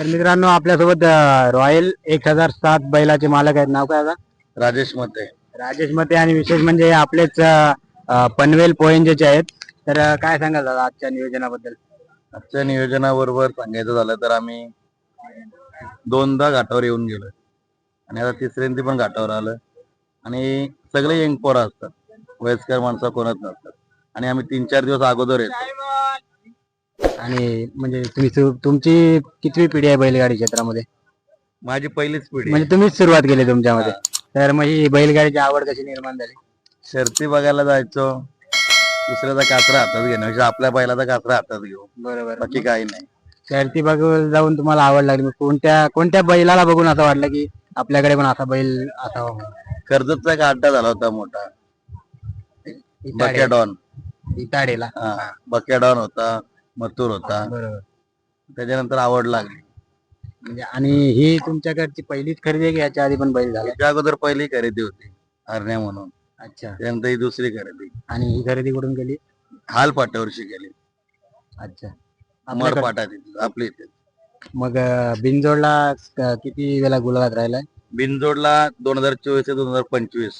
मित्रांनो आपल्यासोबत अं, रॉयल एक हजार सात बैलाचे मालक आहेत. नाव काय आता राजेश मते. राजेश मते आणि विशेष म्हणजे आपलेच अं, अं, पनवेल पोयंजेचे आहेत. तर अं, काय सांगाल दादा आजच्या नियोजनाबद्दल? आजच्या नियोजनाबरोबर सांगायचं झालं तर आम्ही दोनदा घाटावर येऊन गेलो. आणि आता तिसऱ्यांदी पण घाटावर आलं. आणि सगळे यंग पोरं असतात. वयस्कर माणसं कोणच नसतात. आणि आम्ही तीन चार दिवस अगोदर येतो. आणि म्हणजे तुम्ही सु- तुमची कितवी पिढी आहे बैलगाडी क्षेत्रामध्ये? माझी पहिलीच पिढी म्हणजे तुम्हीच सुरुवात केली तुमच्यामध्ये. तर मग ही बैलगाडीची आवड कशी निर्माण झाली? शर्ती बघायला जायचो. दुसऱ्याचा कासरा हातात घेण्यापेक्षा आपल्या बैलाचा कासरा हातात घेऊ. बरोबर. बाकी काही नाही. शर्ती बघून जाऊन तुम्हाला आवड लागली. मग कोणत्या कोणत्या बैलाला बघून असं वाटलं की आपल्याकडे पण असा बैल असावा म्हणून? कर्जतचा एक अड्डा झाला होता मोठा. बकेडॉन. इताडेला हा. बकेडॉन होता. मथुर होता. बरोबर. त्याच्यानंतर आवड लागली. म्हणजे आणि ही तुमच्याकडची पहिलीच खरेदी आहे की याच्या आधी पण बैल झाला? त्याच्या अगोदर पहिली खरेदी होती हरण्या म्हणून. अच्छा. त्यानंतर ही दुसरी खरेदी. आणि ही खरेदी कुठून केली? हाल पाट्यावरशी गेली अच्छा. अमर आपल्याकडे- पाटा तिथे आपली इथे. मग अं, बिनजोडला क- किती वेळा गुलाबात राहिलाय? बिनजोडला दोन हजार चोवीस ते दोन हजार पंचवीस.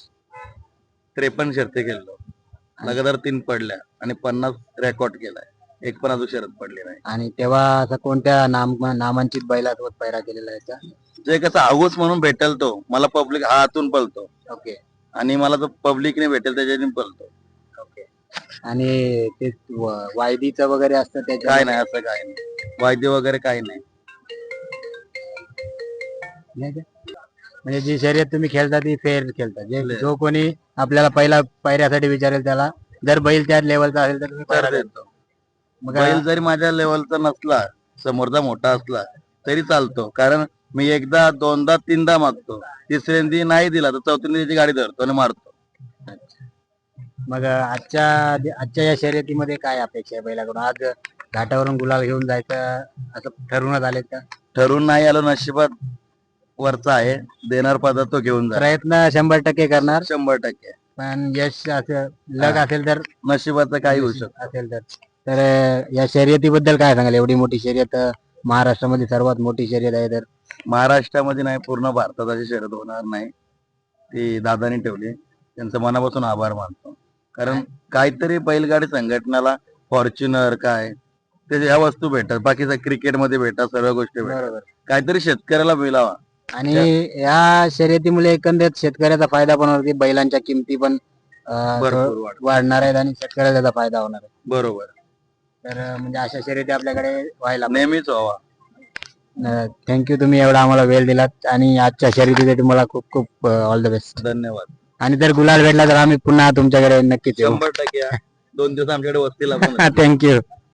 त्रेपन्न शर्ती खेळलो लगातार तीन पडल्या आणि पन्नास रेकॉर्ड केलाय. एक पण अजून शरद पडली नाही. आणि तेव्हा असं कोणत्या नाम नामांकित बैलासोबत पैरा केलेला आहे याचा जे कसं आऊस म्हणून भेटेल तो मला पब्लिक हा आतून पळतो. ओके. आणि मला जो पब्लिकने भेटेल त्याच्याने पळतो. ओके. आणि ते व- वायदीचं वगैरे असतं त्याच्या काय नाही असं काय नाही. वाद्य वगैरे काही नाही. नाही का? म्हणजे जी शर्यत तुम्ही खेळता ती फेअर खेळता. जे Fair. जो कोणी आपल्याला पहिला पायऱ्यासाठी विचारेल त्याला जर बैल त्या लेवलचा असेल तर तुम्ही तर पायऱ्या देतो देता. बैल जरी माझ्या लेवलचा नसला समोरचा मोठा असला तरी चालतो. कारण मी एकदा दोनदा तीनदा मागतो तिसऱ्यांदी नाही दिला तर चौथ्यांदी त्याची गाडी धरतो आणि मारतो. मग आजच्या आजच्या या शर्यतीमध्ये काय अपेक्षा आहे बैलाकडून? आज घाटावरून गुलाल घेऊन जायचं असं ठरवण्यात आले का? ठरून नाही आलो नशिबात वरचा आहे. देणार पदार्थ तो घेऊन जा. प्रयत्न शंभर टक्के करणार. शंभर टक्के. पण यश असं लग असेल तर? नशिबाचं काही होऊ शकतं असेल तर. तर या शर्यतीबद्दल काय सांगाल? एवढी मोठी शर्यत महाराष्ट्रामध्ये सर्वात मोठी शर्यत आहे तर. महाराष्ट्रामध्ये नाही पूर्ण भारतात अशी शर्यत होणार नाही. ती दादानी ठेवली. त्यांचं मनापासून आभार मानतो. कारण काहीतरी बैलगाडी संघटनाला फॉर्च्युनर काय ते ह्या वस्तू भेटतात. बाकीचं क्रिकेटमध्ये भेटतात सर्व गोष्टी भेटतात. काहीतरी शेतकऱ्याला मिळावा. आणि या शर्यतीमुळे एकंदरीत शेतकऱ्याचा फायदा पण होणार. की बैलांच्या किमती पण वाढणार आहेत आणि शेतकऱ्याला त्याचा फायदा होणार आहे. बरोबर. तर म्हणजे अशा शर्यती आपल्याकडे व्हायला नेहमीच व्हावा. थँक्यू तुम्ही एवढा आम्हाला वेळ दिलात आणि आजच्या शर्यतीसाठी तुम्हाला खूप खूप ऑल द बेस्ट धन्यवाद. आणि जर गुलाल भेटला तर आम्ही पुन्हा तुमच्याकडे नक्कीच येऊ. शंभर टक्के या. दोन दिवस आमच्याकडे वस्तीला पण थँक्यू